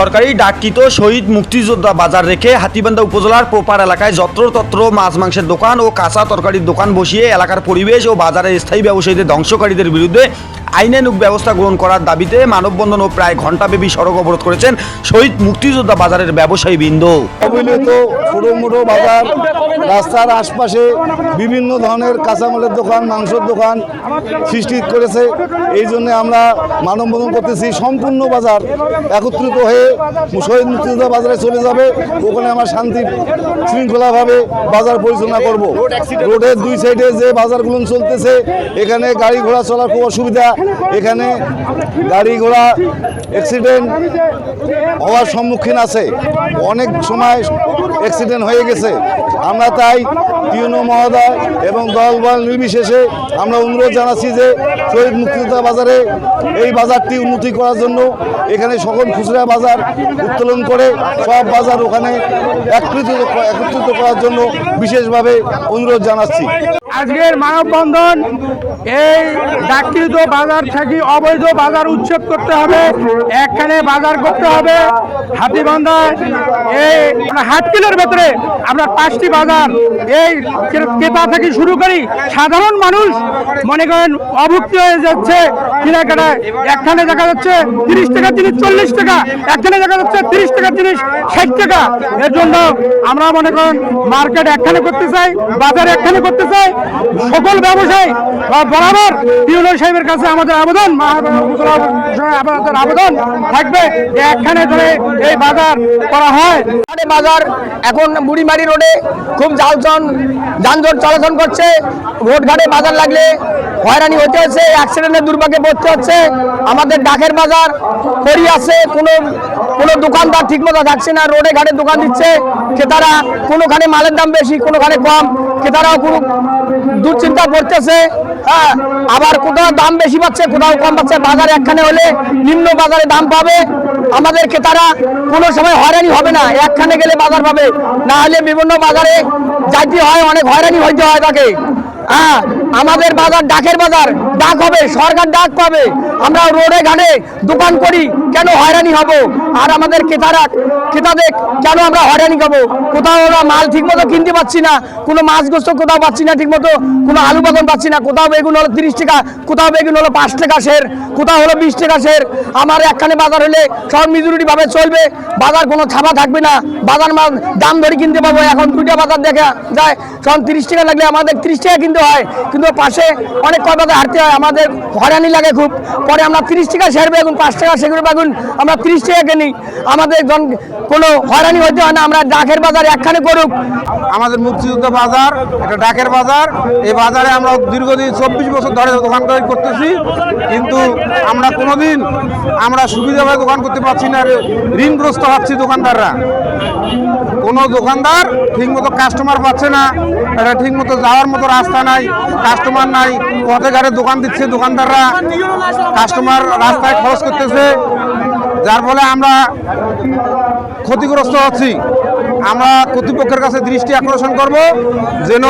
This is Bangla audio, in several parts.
সরকারি ডাককৃত শহীদ মুক্তিযোদ্ধা বাজার রেখে হাতিবান্ধা উপজেলার প্রপার এলাকায় যত্রতত্র মাছ মাংসের দোকান ও কাঁচা তরকারির দোকান বসিয়ে এলাকার পরিবেশ ও বাজারের স্থায়ী ব্যবসায়ীদের ধ্বংসকারীদের বিরুদ্ধে আইনানুগ ব্যবস্থা গ্রহণ করার দাবিতে মানববন্ধন ও প্রায় ঘণ্টাব্যাপী সড়ক অবরোধ করেছেন শহীদ মুক্তিযোদ্ধা বাজারের ব্যবসায়ী বৃন্দ। বাজার, রাস্তার আশপাশে বিভিন্ন ধরনের কাঁচামালের দোকান, মাংসের দোকান সৃষ্টি করেছে। এই জন্য আমরা মানববন্ধন করতেছি। সম্পূর্ণ বাজার একত্রিত হয়ে শহীদ মুক্তিযোদ্ধা বাজারে চলে যাবে। ওখানে আমরা শান্তি শৃঙ্খলাভাবে বাজার পরিচালনা করব। রোডের দুই সাইডে যে বাজারগুলো চলতেছে, এখানে গাড়ি ঘোড়া চলার খুব অসুবিধা। এখানে গাড়ি ঘোড়া অ্যাক্সিডেন্ট হওয়ার সম্মুখীন আছে। অনেক সময় অ্যাক্সিডেন্ট হয়ে গেছে। আমরা তাই টিউনো মহোদয় এবং দল বল নির্বিশেষে আমরা অনুরোধ জানাচ্ছি যে শহীদ মুক্তিযোদ্ধা বাজারে এই বাজারটি উন্নতি করার জন্য এখানে সকল খুচরা বাজার উত্তোলন করে সব বাজার ওখানে একত্রিত একত্রিত করার জন্য বিশেষভাবে অনুরোধ জানাচ্ছি। আজকের মানববন্ধন, এই ডাককৃত বাজার থেকে অবৈধ বাজার উচ্ছেদ করতে হবে, একখানে বাজার করতে হবে। হাতিবান্ধায় এই হাট কিলোর ভেতরে আমরা পাঁচটি বাজার, এই ক্রে- ক্রেতা থেকে শুরু করি, সাধারণ মানুষ মনে করেন অভুক্ত হয়ে যাচ্ছে কেনাকাটায়। একখানে দেখা যাচ্ছে তিরিশ টাকা জিনিস, চল্লিশ টাকা। একখানে দেখা যাচ্ছে তিরিশ টাকা জিনিস, ষাট টাকা। এর জন্য আমরা মনে করেন মার্কেট একখানে করতে চাই, বাজার একখানে করতে চাই সকল ব্যবসায়ী বরাবর পিউনের সাহেবের কাছে আমাদের আবেদন আমাদের আবেদন থাকবে। যে একখানে ধরে এই বাজার করা হয়। বাজার, এখন বুড়িমারি রোডে খুব জালচন যানজট চলাচল করছে। রোড ঘাটে বাজার লাগলে হয়রানি হতে হচ্ছে অ্যাক্সিডেন্টের দুর্ভাগ্যে পড়তে হচ্ছে। আমাদের ডাকের বাজার পড়ি আছে, কোনো কোনো দোকানদার ঠিকমতো থাকছে না, রোডে ঘাটে দোকান দিচ্ছে। ক্রেতারা কোনোখানে মালের দাম বেশি, কোনোখানে কম। ক্রেতারাও কোনো দুশ্চিন্তা করতেছে। হ্যাঁ আবার কোথাও দাম বেশি পাচ্ছে, কোথাও কম পাচ্ছে, বাজার একখানে হলে নিম্ন বাজারে দাম পাবে। আমাদের ক্রেতারা কোনো সময় হয়রানি হবে না, একখানে গেলে বাজার পাবে। না হলে বিভিন্ন বাজারে যাইতে হয়, অনেক হয়রানি হইতে হয় তাকে। হ্যাঁ আমাদের বাজার ডাকের বাজার। ডাক হবে, সরকার ডাক পাবে। আমরা রোডে ঘাটে দোকান করি, কেন হয়রানি হব? আর আমাদের ক্রেতারা, ক্রেতাদের কেন আমরা হয়রানি খাব কোথাও আমরা মাল ঠিকমতো কিনতে পাচ্ছি না, কোনো মাছ গোস্ত কোথাও পাচ্ছি না ঠিকমতো, কোনো আলু বাগান পাচ্ছি না। কোথাও বেগুন হলো তিরিশ টাকা, কোথাও বেগুন হলো পাঁচ টাকা সের, কোথাও হলো বিশ টাকা সের। আমার একখানে বাজার হলে সব মিজুরিটি ভাবে চলবে। বাজার কোনো ছাপা থাকবে না। বাজার মাল দাম ধরে কিনতে পাবো। এখন দুইটা বাজার দেখা যায়, সব তিরিশ টাকা লাগলে আমাদের তিরিশ টাকা কিনতে হয়। কিন্তু পাশে অনেক বাজার হাঁটতে হয়, আমাদের হয়রানি লাগে খুব। পরে আমরা তিরিশ টাকা সের বেগুন, পাঁচ টাকা সেগুলো বেগুন আমরা তিরিশ টাকা কিনি। আমাদের কোনো হয়রানি হইতে হয় না, আমরা ডাকের বাজার একখানে করুক। আমাদের মুক্তিযুদ্ধ বাজার, একটা ডাকের বাজার, এই বাজারে আমরা দীর্ঘদিন চব্বিশ বছর ধরে দোকান করে করতেছি, কিন্তু আমরা কোনোদিন আমরা সুবিধাভাবে দোকান করতে পারছি না, ঋণগ্রস্ত হচ্ছি দোকানদাররা। কোনো দোকানদার ঠিকমতো কাস্টমার পাচ্ছে না। এটা ঠিকমতো যাওয়ার মতো রাস্তা নাই কাস্টমার নাই, পথে ঘাটে দোকান দিচ্ছে দোকানদাররা। কাস্টমার রাস্তায় খরচ করতেছে, যার ফলে আমরা ক্ষতিগ্রস্ত হচ্ছি আমরা কর্তৃপক্ষের কাছে দৃষ্টি আকর্ষণ করব যেন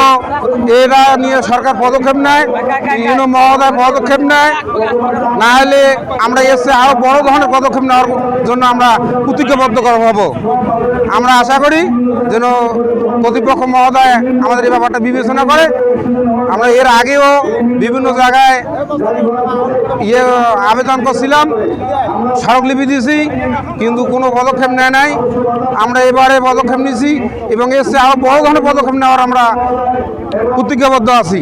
এরা নিয়ে সরকার পদক্ষেপ নেয় যেন মহোদয় পদক্ষেপ নেয়। না হলে আমরা এসে আরও বড় ধরনের পদক্ষেপ নেওয়ার জন্য আমরা প্রতিজ্ঞাবদ্ধ হব। আমরা আশা করি যেন কর্তৃপক্ষ মহোদয় আমাদের এই ব্যাপারটা বিবেচনা করে। আমরা এর আগেও বিভিন্ন জায়গায় ইয়ে আবেদন করছিলাম। স্মারকলিপি দিয়েছি, কিন্তু কোনো পদক্ষেপ নেয় নাই। আমরা এবারে পদক্ষেপ নিয়েছি এবং এসে আরও বড় ধরনের পদক্ষেপ নেওয়ার আমরা প্রতিজ্ঞাবদ্ধ আছি।